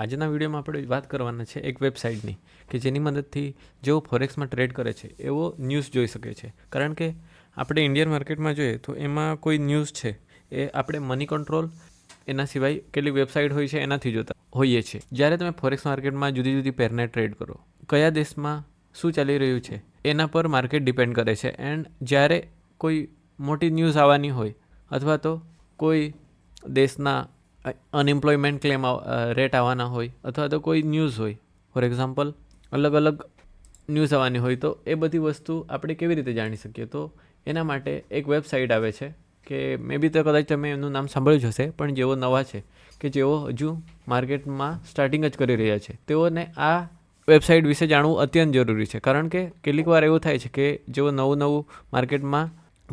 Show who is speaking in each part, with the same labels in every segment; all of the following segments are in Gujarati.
Speaker 1: આજના વિડીયોમાં આપણે વાત કરવાના છે એક વેબસાઇટની કે જેની મદદથી જેઓ ફોરેક્સમાં ટ્રેડ કરે છે એવો ન્યૂઝ જોઈ શકે છે. કારણ કે આપણે ઇન્ડિયન માર્કેટમાં જોઈએ તો એમાં કોઈ ન્યૂઝ છે, એ આપણે મની કંટ્રોલ એના સિવાય કેટલી વેબસાઇટ હોય છે એનાથી જોતા હોઈએ છીએ. જ્યારે તમે ફોરેક્સ માર્કેટમાં જુદી જુદી પેરને ટ્રેડ કરો, કયા દેશમાં શું ચાલી રહ્યું છે, એના પર માર્કેટ ડિપેન્ડ કરે છે. એન્ડ જ્યારે કોઈ મોટી ન્યૂઝ આવવાની હોય અથવા તો કોઈ દેશના અનએમ્પ્લોયમેન્ટ ક્લેમ રેટ આવવાના હોય અથવા તો કોઈ ન્યૂઝ હોય. ફોર એક્ઝામ્પલ અલગ અલગ ન્યૂઝ આવવાની હોય તો એ બધી વસ્તુ આપણે કેવી રીતે જાણી શકીએ? તો એના માટે એક વેબસાઇટ આવે છે કે મે બી તો કદાચ તમે એમનું નામ સાંભળ્યું હશે, પણ જેઓ નવા છે કે જેઓ હજુ માર્કેટમાં સ્ટાર્ટિંગ જ કરી રહ્યા છે, તેઓને આ વેબસાઇટ વિશે જાણવું અત્યંત જરૂરી છે. કારણ કે કેટલીક વાર એવું થાય છે કે જેઓ નવું નવું માર્કેટમાં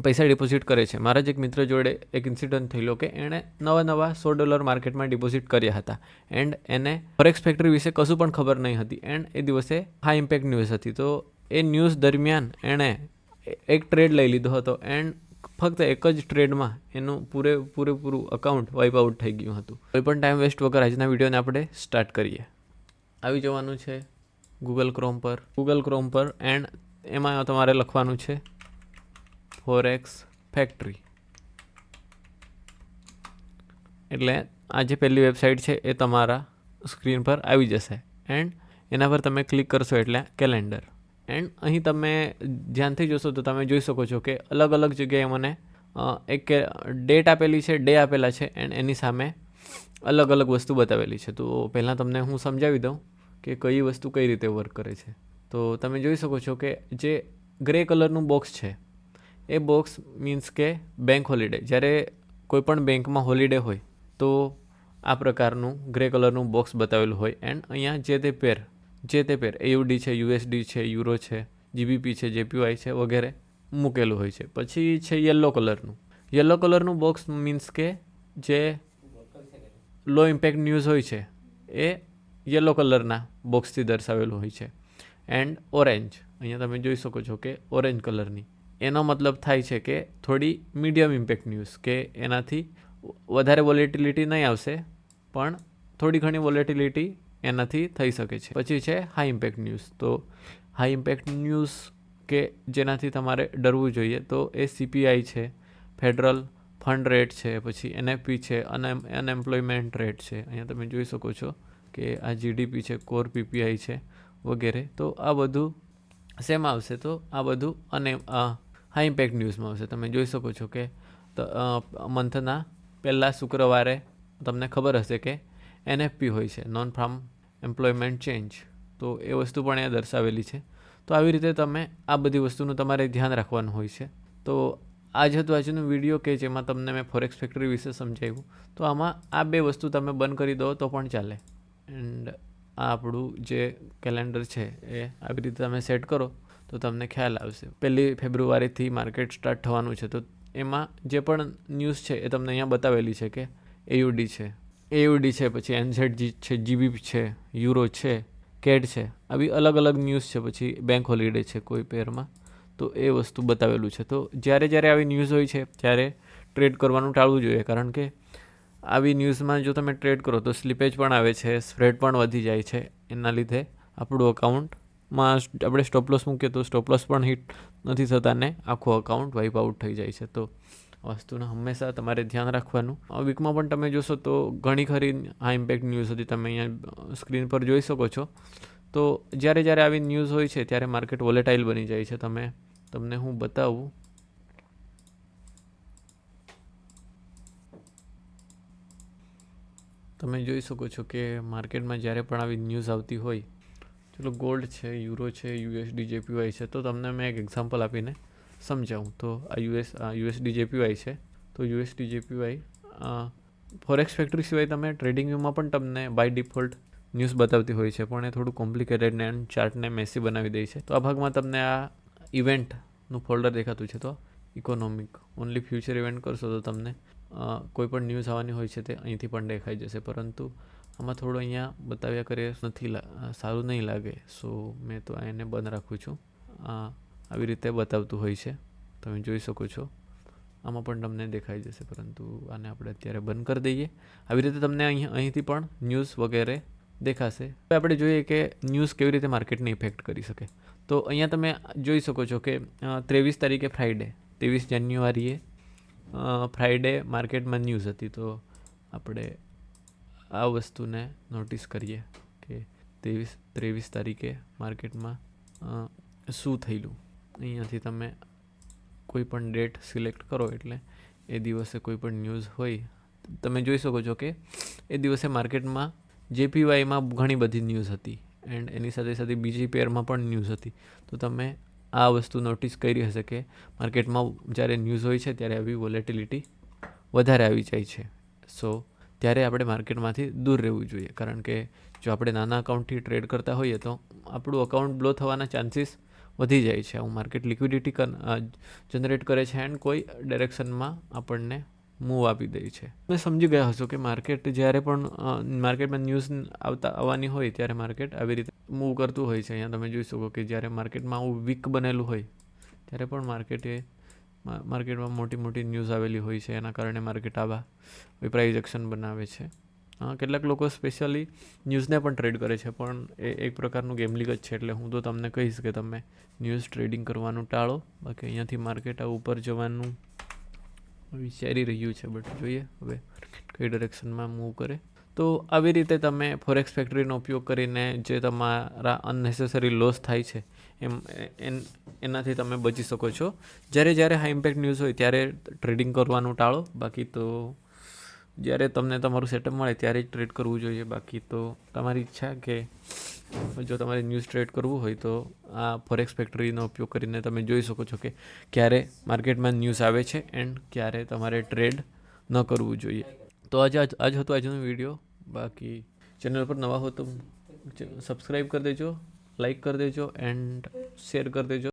Speaker 1: પૈસા ડિપોઝિટ કરે છે. મારા જ એક મિત્ર જોડે એક ઇન્સિડન્ટ થયેલો કે એણે નવા નવા સો ડોલર માર્કેટમાં ડિપોઝિટ કર્યા હતા. એન્ડ એને ફોરેક્સ ફેક્ટરી વિશે કશું પણ ખબર નહીં હતી. એન્ડ એ દિવસે હાઈ ઇમ્પેક્ટ ન્યૂઝ હતી. તો એ ન્યૂઝ દરમિયાન એણે એક ટ્રેડ લઈ લીધો હતો. એન્ડ ફક્ત એક જ ટ્રેડમાં એનું પૂરે પૂરેપૂરું અકાઉન્ટ વાઇપ આઉટ થઈ ગયું હતું. કોઈ પણ ટાઈમ વેસ્ટ વગર આજના વિડીયોને આપણે સ્ટાર્ટ કરીએ. આવી જવાનું છે ગૂગલ ક્રોમ પર. ગૂગલ ક્રોમ પર. એન્ડ એમાં તમારે લખવાનું છે ફોરેક્સ ફેક્ટરી એટલે આ જે પહેલી વેબસાઇટ છે, એ તમારા સ્ક્રીન પર આવી જશે. એન્ડ એના પર તમે ક્લિક કરશો એટલે કેલેન્ડર એન્ડ અહીં તમે ધ્યાનથી જોશો તો તમે જોઈ શકો છો કે અલગ અલગ જગ્યાએ મને એક ડેટ આપેલી છે ડે આપેલા છે એન્ડ એની સામે અલગ અલગ વસ્તુ બતાવેલી છે. તો પહેલાં તમને હું સમજાવી દઉં કે કઈ વસ્તુ કઈ રીતે વર્ક કરે છે. તો તમે જોઈ શકો છો કે જે ગ્રે કલરનું બોક્સ છે એ બોક્સ મીન્સ કે બેંક હોલિડે જ્યારે કોઈપણ બેંકમાં હોલિડે હોય, તો આ પ્રકારનું ગ્રે કલરનું બોક્સ બતાવેલું હોય. એન્ડ અહીંયા જે તે પેર જે તે પેર એયુડી છે યુએસડી છે યુરો છે જીબીપી છે જેપીવાય છે વગેરે મૂકેલું હોય છે. પછી છે યલો કલરનું યલો કલરનું બોક્સ મીન્સ કે જે લો ઇમ્પેક્ટ ન્યૂઝ હોય છે, એ યલો કલરના બોક્સથી દર્શાવેલું હોય છે. એન્ડ ઓરેન્જ અહીંયા તમે જોઈ શકો છો કે ઓરેન્જ કલરની એનો મતલબ થાય છે કે થોડી મીડિયમ ઇમ્પેક્ટ ન્યૂઝ કે એનાથી વધારે વોલેટિલિટી નહીં આવશે, પણ થોડી ઘણી વોલેટિલિટી એનાથી થઈ શકે છે. પછી છે હાઈ ઇમ્પેક્ટ ન્યૂઝ તો હાઈ ઇમ્પેક્ટ ન્યૂઝ કે જેનાથી તમારે ડરવું જોઈએ, તો એ સીપીઆઈ છે ફેડરલ ફંડ રેટ છે, પછી એનએફપી છે અને અનએમ્પ્લોયમેન્ટ રેટ છે. અહીંયા તમે જોઈ શકો છો કે આ જીડીપી છે કોર પીપીઆઈ છે વગેરે. તો આ બધું સેમ આવશે. તો આ બધું અને હાઈ ઇમ્પેક્ટ ન્યૂઝમાં આવશે. તમે જોઈ શકો છો કે મંથના પહેલાં શુક્રવારે તમને ખબર હશે કે એનએફપી હોય છે નોન ફાર્મ એમ્પ્લોયમેન્ટ ચેન્જ તો એ વસ્તુ પણ અહીંયા દર્શાવેલી છે. તો આવી રીતે તમે આ બધી વસ્તુનું તમારે ધ્યાન રાખવાનું હોય છે. તો આજ હતું આજનો વીડિયો કે જેમાં તમને મેં ફોરેક્સ ફેક્ટરી વિશે સમજાવ્યું, તો આમાં આ બે વસ્તુ તમે બંધ કરી દો તો પણ ચાલે. એન્ડ આ આપણું જે કેલેન્ડર છે એ આવી રીતે તમે સેટ કરો. તો તમને ખ્યાલ આવશે. પહેલી ફેબ્રુઆરીથી માર્કેટ સ્ટાર્ટ થવાનું છે. તો એમાં જે પણ ન્યૂઝ છે એ તમને અહીંયા બતાવેલી છે કે એયુડી છે. એયુડી છે, પછી એનઝેડ છે જીબી છે યુરો છે કેડ છે. આવી અલગ અલગ ન્યૂઝ છે, પછી બેંક હોલિડે છે કોઈ પેરમાં. તો એ વસ્તુ બતાવેલું છે. તો જ્યારે જ્યારે આવી ન્યૂઝ હોય છે, ત્યારે ટ્રેડ કરવાનું ટાળવું જોઈએ. કારણ કે આવી ન્યૂઝમાં જો તમે ટ્રેડ કરો તો સ્લીપેજ પણ આવે છે સ્પ્રેડ પણ વધી જાય છે. એના લીધે આપણું અકાઉન્ટમાં આપણે સ્ટોપલોસ મૂકીએ તો સ્ટોપલોસ પણ હિટ નથી થતા ને આખું અકાઉન્ટ વાઇપ આઉટ થઈ જાય છે. તો વસ્તુને હંમેશા તમારે ધ્યાન રાખવાનું. આ વીકમાં પણ તમે જોશો તો ઘણી ખરી આ ઇમ્પેક્ટ ન્યૂઝ હતી. તમે અહીંયા સ્ક્રીન પર જોઈ શકો છો. તો જ્યારે જ્યારે આવી ન્યૂઝ હોય છે, ત્યારે માર્કેટ વોલેટાઇલ બની જાય છે. તમે, તમને હું બતાવું. તમે જોઈ શકો છો કે માર્કેટમાં જ્યારે પણ આવી ન્યૂઝ આવતી હોય ચલો ગોલ્ડ છે યુરો છે યુએસડી જેપીવાય છે, તો તમને મેં એક એક્ઝામ્પલ આપીને સમજાવું. તો આ યુએસ યુએસડી જેપીવાય છે, તો યુએસડી જેપીવાય ફોરેક્સ ફેક્ટરી સિવાય તમે ટ્રેડિંગ વ્યૂમાં પણ તમને બાય ડિફોલ્ટ ન્યૂઝ બતાવતી હોય છે, પણ એ થોડું કોમ્પ્લિકેટેડ ને ચાર્ટને મેસી બનાવી દે છે. તો આ ભાગમાં તમને આ ઇવેન્ટનું ફોલ્ડર દેખાતું છે, તો ઇકોનોમિક ઓનલી ફ્યુચર ઇવેન્ટ કરશો તો તમને કોઈ પણ ન્યૂઝ આવવાની હોય છે તે અહીંથી પણ દેખાઈ જશે. પરંતુ આમાં થોડો અહીંયા બતાવ્યા કરે નથી સારું નહીં લાગે. સો મેં તો એને બંધ રાખું છું. આવી રીતે બતાવતું હોય છે. તમે જોઈ શકો છો. આમાં પણ તમને દેખાઈ જશે, પરંતુ આને આપણે અત્યારે બંધ કરી દઈએ. આવી રીતે તમને અહીં, અહીંથી પણ ન્યૂઝ વગેરે દેખાશે. હવે આપણે જોઈએ કે ન્યૂઝ કેવી રીતે માર્કેટને ઇફેક્ટ કરી શકે. તો અહીંયા તમે જોઈ શકો છો કે ત્રેવીસ તારીખે ફ્રાઈડે ત્રેવીસ જાન્યુઆરીએ ફ્રાઈડે માર્કેટમાં ન્યૂઝ હતી. તો આપણે આ વસ્તુને નોટિસ કરીએ કે ત્રેવીસ ત્રેવીસ તારીખે માર્કેટમાં શું થયેલું? અહીંયાથી તમે કોઈ પણ ડેટ સિલેક્ટ કરો એટલે એ દિવસે કોઈ પણ ન્યૂઝ હોય. તમે જોઈ શકો છો કે એ દિવસે માર્કેટમાં જેપીવાયમાં ઘણી બધી ન્યૂઝ હતી એન્ડ એની સાથે સાથે બીજી પેરમાં પણ ન્યૂઝ હતી. તો તમે આ વસ્તુ નોટિસ કરી હશે કે માર્કેટમાં જ્યારે ન્યૂઝ હોય છે ત્યારે આવી વોલેટિલિટી વધારે આવી જાય છે. સો ત્યારે આપણે માર્કેટમાંથી દૂર રહેવું જોઈએ. કારણ કે જો આપણે નાના અકાઉન્ટથી ટ્રેડ કરતા હોઈએ તો આપણું અકાઉન્ટ બ્લો થવાના ચાન્સીસ વધી જાય છે. આવું માર્કેટ લિક્વિડિટી જનરેટ કરે છે એન્ડ કોઈ ડાયરેક્શનમાં આપણને મૂવ આપી દે છે. તમે સમજી ગયા હશો કે માર્કેટ જ્યારે પણ માર્કેટમાં ન્યૂઝ આવતા, આવવાની હોય ત્યારે માર્કેટ આવી રીતે મૂવ કરતું હોય છે. અહીંયા તમે જોઈ શકો કે જ્યારે માર્કેટમાં આવું વીક બનેલું હોય, ત્યારે પણ માર્કેટે મા- માર્કેટમાં મોટી મોટી ન્યૂઝ આવેલી હોય છે, એના કારણે માર્કેટ આવા પ્રાઇઝ એક્શન બનાવે છે. હા, કેટલાક લોકો સ્પેશિયલી ન્યૂઝને પણ ટ્રેડ કરે છે, પણ એ એક પ્રકારનું ગેમલિંગ જ છે, એટલે હું તો તમને કહીશ કે તમે ન્યૂઝ ટ્રેડિંગ કરવાનું ટાળો. બાકી અહીંયાથી માર્કેટ આ ઉપર જવાનું વિચારી રહ્યું છે, બટ જોઈએ હવે કઈ ડિરેક્શનમાં મૂવ કરે. તો આવી રીતે તમે ફોરેક્સ ફેક્ટરીનો ઉપયોગ કરીને જે તમારા અનનેસેસરી લોસ થાય છે, એમ એન- એનાથી તમે બચી શકો છો. જ્યારે જ્યારે હાઈ ઇમ્પેક્ટ ન્યૂઝ હોય ત્યારે ટ્રેડિંગ કરવાનું ટાળો. બાકી તો જ્યારે તમને તમારું સેટઅપ મળે ત્યારે જ ટ્રેડ કરવું જોઈએ. બાકી તો તમારી ઈચ્છા કે જો તમારે ન્યૂઝ ટ્રેડ કરવું હોય તો આ ફોરેક્સ ફેક્ટરીનો ઉપયોગ કરીને તમે જોઈ શકો છો કે ક્યારે માર્કેટમાં ન્યૂઝ આવે છે એન્ડ ક્યારે તમારે ટ્રેડ ન કરવું જોઈએ. તો આજે, આજ આજ હતો આજનો વીડિયો બાકી ચેનલ પર નવા હો તો સબસ્ક્રાઈબ કરી દેજો લાઈક કરી દેજો એન્ડ શેર કરી દેજો.